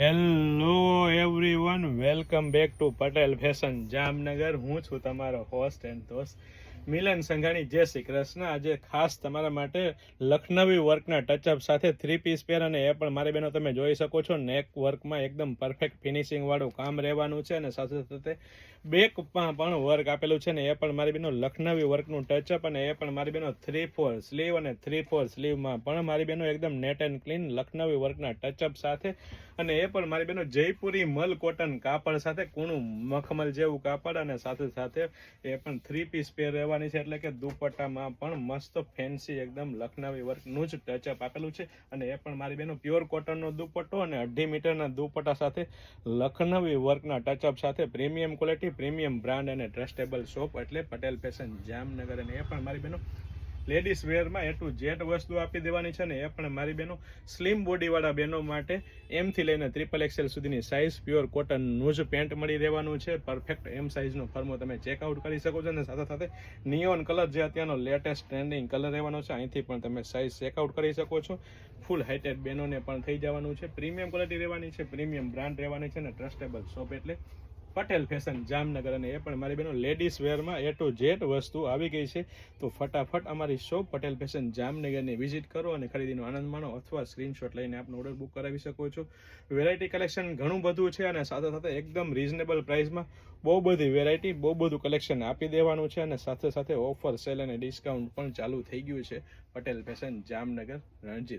Hello. Everyone welcome back to Patel fashion Jamnagar હું છું તમારો હોસ્ટ એન્ડ દોસ્ત મિલન સંઘાણી. જય શ્રી કૃષ્ણ. આજે ખાસ તમારા માટે લખનવી વર્કના ટચઅપ સાથે થ્રી પીસ પેર અને એ પણ મારી બહેનો તમે જોઈ શકો છો. નેક વર્કમાં એકદમ પરફેક્ટ ફિનિશિંગવાળું કામ રહેવાનું છે અને સાથે સાથે બેકમાં પણ વર્ક આપેલું છે ને એ પણ મારી બહેનો લખનવી વર્કનું ટચઅપ અને એ પણ મારી બહેનો થ્રી ફોર સ્લીવ અને થ્રી ફોર સ્લીવમાં પણ મારી બહેનો એકદમ નેટ એન્ડ ક્લીન લખનવી વર્કના ટચઅપ સાથે અને એ પણ મારી બહેનો જયપુરી મલ કોટન કાપડ સાથે કૂણું મખમલ જેવું કાપડ અને સાથે સાથે એ પણ થ્રી પીસ પેર રહેવાની છે. એટલે કે દુપટ્ટામાં પણ મસ્ત ફેન્સી એકદમ લખનવી વર્કનું જ ટચઅપ આપેલું છે. અને એ પણ મારી બહેનો પ્યોર કોટનનો દુપટ્ટો અને અઢી મીટરના દુપટ્ટા સાથે લખનવી વર્કના ટચઅપ સાથે પ્રીમિયમ ક્વોલિટી પ્રીમિયમ બ્રાન્ડ અને ટ્રસ્ટેબલ શોપ એટલે પટેલ ફેશન જામનગર. અને એ પણ મારી બહેનો લેડીઝ વેરમાં એ ટુ જેડ વસ્તુ આપી દેવાની છે ને એ પણ મારી બહેનો સ્લિમ બોડીવાળા બહેનો માટે એમથી લઈને ટ્રિપલ એક્સેલ સુધીની સાઇઝ પ્યોર કોટનનું જ પેન્ટ મળી રહેવાનું છે. પરફેક્ટ એમ સાઇઝનો ફર્મો તમે ચેકઆઉટ કરી શકો છો અને સાથે સાથે નિયોન કલર જે અત્યારનો લેટેસ્ટ ટ્રેન્ડિંગ કલર રહેવાનો છે, અહીંથી પણ તમે સાઇઝ ચેકઆઉટ કરી શકો છો. ફૂલ હાઇટેડ બહેનોને પણ થઈ જવાનું છે. પ્રીમિયમ ક્વોલિટી રહેવાની છે પ્રીમિયમ બ્રાન્ડ રહેવાની છે અને ટ્રસ્ટેબલ શોપ એટલે પટેલ ફેશન જામનગર અને એ પણ મારી બહેનો લેડીઝ વેરમાં એ ટુ જેડ વસ્તુ આવી ગઈ છે. તો ફટાફટ અમારી શોપ પટેલ ફેશન જામનગરની વિઝિટ કરો અને ખરીદીનો આનંદ માણો અથવા સ્ક્રીનશોટ લઈને આપનો ઓર્ડર બુક કરાવી શકો છો. વેરાયટી કલેક્શન ઘણું બધું છે અને સાથે સાથે એકદમ રિઝનેબલ પ્રાઇસમાં બહુ બધી વેરાયટી બહુ બધું કલેક્શન આપી દેવાનું છે અને સાથે સાથે ઓફર સેલ અને ડિસ્કાઉન્ટ પણ ચાલુ થઈ ગયું છે. પટેલ ફેશન જામનગર, રણજીત.